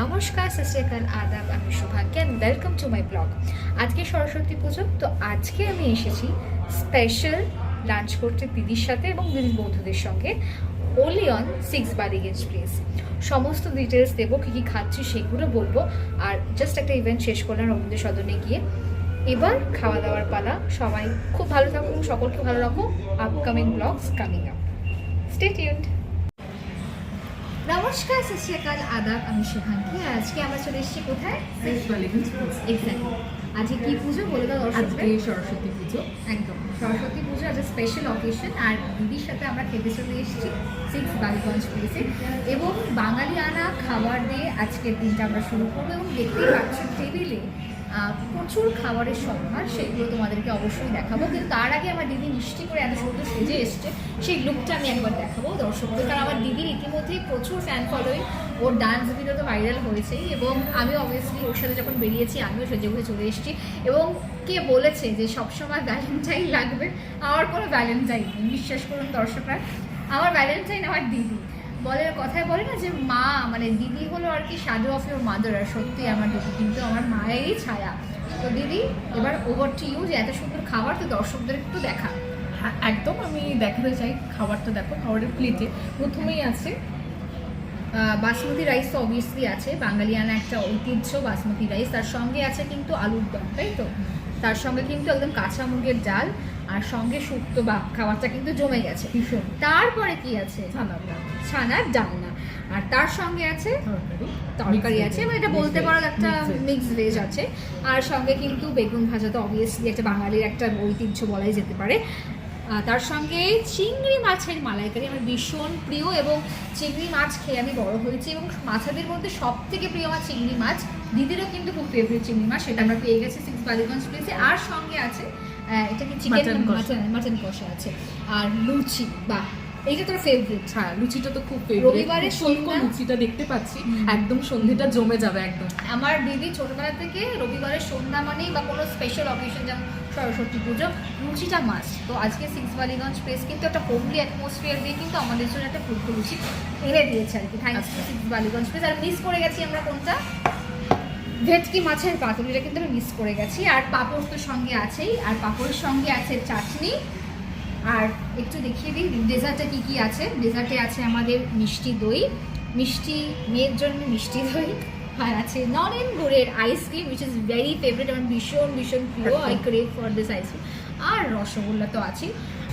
নমস্কার সস্যকাল আদাব, আমি Soubhagya and welcome to my blog আজকে সরস্বতী পুজো, তো আজকে আমি এসেছি স্পেশাল লাঞ্চ করতে দিদির সাথে এবং দিদির বন্ধুদের সঙ্গে only on six Ballygunge place সমস্ত ডিটেলস দেবো, কী কী খাচ্ছি সেগুলো বলব। আর জাস্ট একটা ইভেন্ট শেষ করলাম রবীন্দ্র সদনে গিয়ে। এবার খাওয়া দাওয়ার পালা, সবাই খুব ভালো থাকুন, সকলকে ভালো রাখো upcoming blogs coming up stay tuned নমস্কার সত শ্রী আদাব আমি শুভাঙ্কি। আজকে আমরা চলে এসেছি কোথায়? এক্স্যাক্টলি আজকে কি পুজো বলে দাও আজকে সরস্বতী পুজো। একদম। সরস্বতী পুজো আজ স্পেশাল অকেশন আর দিদির সাথে আমরা খেতে চলে এসেছি সিক্স বালিগঞ্জ প্লেসে এবং বাঙালি আনা খাবার দিয়ে আজকের দিনটা আমরা শুরু করব। এবং দেখতেই পাচ্ছি টেবিলে প্রচুর খাবারের সম্ভার। সেগুলো তোমাদেরকে অবশ্যই দেখাবো। কিন্তু তার আগে আমার দিদি মিষ্টি করে এত সুন্দর সেজে এসছে। সেই লুকটা আমি একবার দেখাবো দর্শকদের। কারণ আমার দিদির ইতিমধ্যেই প্রচুর ফ্যান ফলোয়িং ওর ডান্স ভিডিও তো ভাইরাল হয়েছেই এবং আমি অবভিয়াসলি ওর সাথে যখন বেরিয়েছি, আমিও সেজে গুজে চলে এসেছি এবং কে বলেছে যে সবসময় ভ্যালেন্টাইন লাগবে? আমার কোনো ভ্যালেন্টাইন নেই, বিশ্বাস করুন দর্শকরা। আমার ভ্যালেন্টাইন আমার দিদি। বলে কথায় বলে না যে মা মানে দিদি হলো আর কি শ্যাডো অফ ইউর মাদার আর সত্যি আমার দিদি, কিন্তু আমার মায়েরই ছায়া। তো দিদি, এবার ওভার টু ইউ যে এত সুন্দর খাবার তো দর্শকদের একটু দেখা। হ্যাঁ একদম আমি দেখাতে চাই খাবারটা দেখো, খাবারের প্লেটে প্রথমেই আছে বাসমতি রাইস তো অবভিয়াসলি আছে। বাঙালিয়ানা একটা ঐতিহ্য বাসমতি রাইস তার সঙ্গে আছে কিন্তু আলুর দম তাই তো? তার সঙ্গে কিন্তু একদম কাঁচা মুগের ডাল আর সঙ্গে শুক্তো বা খাবারটা কিন্তু জমে গেছে। ভীষণ। তারপরে কি আছে? ছানার ডাল, ছানার ডালনা। আর তার সঙ্গে আছে তরকারি। আছে এবং এটা বলতে পারো একটা Mixed veg. মিক্স ভেজ আছে। আর সঙ্গে কিন্তু বেগুন ভাজা তো অবভিয়াসলি একটা বাঙালির একটা ঐতিহ্য বলাই যেতে পারে। তার সঙ্গে চিংড়ি মাছের মালাইকারি আমার ভীষণ প্রিয় এবং চিংড়ি মাছ খেয়ে আমি বড় হয়েছি এবং মাছাদের মধ্যে সব থেকে প্রিয় আমার চিংড়ি মাছ। দিদিরও কিন্তু খুব ফেভারিট চিংড়ি মাছ সেটা আমরা পেয়ে গেছি সিক্স বালিগঞ্জ প্লেসে আর সঙ্গে আছে এটা কি চিকেন। মাটন মাটন কষা আছে। আর লুচি বা এইটা তোর ফেভারিট হ্যাঁ লুচিটা তো খুব। রবিবারের খুব সন্ধ্যা- লুচিটা দেখতে পাচ্ছি। একদম সন্ধ্যেটা জমে যাবে একদম। আমার দিদি ছোটবেলা থেকে রবিবারের সন্ধ্যা মানেই বা কোনো স্পেশাল অকেশন যেমন সরস্বতী পুজো লুচিটা মাস তো আজকে সিক্স বালিগঞ্জ প্রেস কিন্তু একটা হোমলি অ্যাটমসফিয়ার দিয়ে কিন্তু আমাদের জন্য একটা ফুলকো লুচি এনে দিয়েছে আর কি। থ্যাংকস টু আচ্ছা। সিক্স বালিগঞ্জ প্লেস আর মিস করে গেছি আমরা কোনটা? ভেটকি মাছের পাতুরিটা কিন্তু আমি মিস করে গেছি। আর পাঁপড় তো সঙ্গে আছেই। আর পাঁপড়ের সঙ্গে আছে চাটনি। আর একটু দেখিয়ে দিই ডেজার্টে কী কী আছে? ডেজার্টে আছে আমাদের মিষ্টি দই। মিষ্টি মেয়ের জন্য মিষ্টি দই। আর আছে নরেন গুড়ের ice cream which is very favourite আমার ভীষণ ভীষণ প্রিয় I crave for this ice cream আর রসগোল্লা তো আছেই।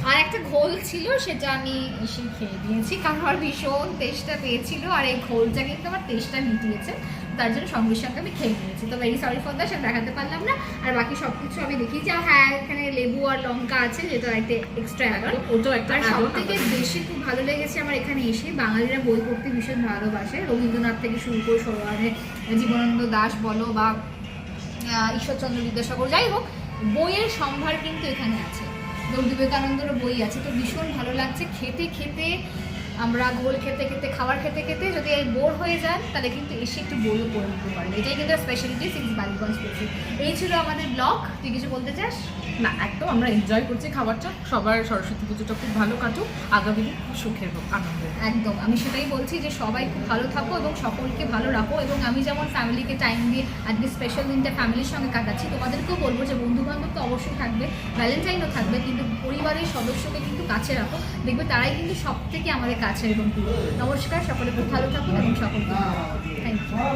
আর একটা ঘোল ছিল সেটা আমি এসে খেয়ে দিয়েছি কারণ আমার ভীষণ তেষ্টা পেয়েছিল আর এই ঘোলটা কিন্তু আমার তেষ্টা মিটিয়েছে তার জন্য সঙ্গে সঙ্গে আমি খেয়ে নিয়েছি। তো ভেরি সরি ফর দ্যাট সেটা দেখাতে পারলাম না আর বাকি সব কিছু আমি দেখিয়েছি। আর হ্যাঁ এখানে লেবু আর লঙ্কা আছে যেটা একটা এক্সট্রা অ্যাড ওটাও একটা আর সব থেকে বেশি খুব ভালো লেগেছে আমার এখানে এসে বাঙালিরা বই পড়তে ভীষণ ভালোবাসে। রবীন্দ্রনাথ থেকে শুরু করে সরোয়ারে জীবনানন্দ দাস বলো বা আহ, ঈশ্বরচন্দ্র বিদ্যাসাগর যাই হোক বইয়ের সম্ভার কিন্তু এখানে আছে। বিবেকানন্দেরও বই আছে। তো ভীষণ ভালো লাগছে। খেতে খেতে আমরা গোল খেতে খেতে খাবার খেতে খেতে যদি এই বোর হয়ে যান তাহলে কিন্তু এসে একটু বইও পড়ে নিতে পারেন এটাই কিন্তু স্পেশালিটি সিক্স বালিগঞ্জ পেয়েছি এই ছিল আমাদের ব্লগ তুই কিছু বলতে চাস? না একদম আমরা এনজয় করছি খাবারটা। সবার সরস্বতী পুজোটা খুব ভালো কাটুক। আগামী দিন খুব সুখের হোক আনন্দের একদম। আমি সেটাই বলছি যে সবাই খুব ভালো থাকো এবং সকলকে ভালো রাখো এবং আমি যেমন ফ্যামিলিকে টাইম দিয়ে আজকে স্পেশাল দিনটা ফ্যামিলির সঙ্গে কাটাচ্ছি তোমাদেরকেও বলব যে বন্ধু বান্ধব তো অবশ্যই থাকবে ভ্যালেন্টাইনও থাকবে কিন্তু পরিবারের সদস্যকে কিন্তু কাছে রাখো। দেখবে তারাই কিন্তু সব থেকে আমাদের কাছে এবং নমস্কার, সকলে খুব ভালো থাকুন এবং সকলকে থ্যাংক রাখো।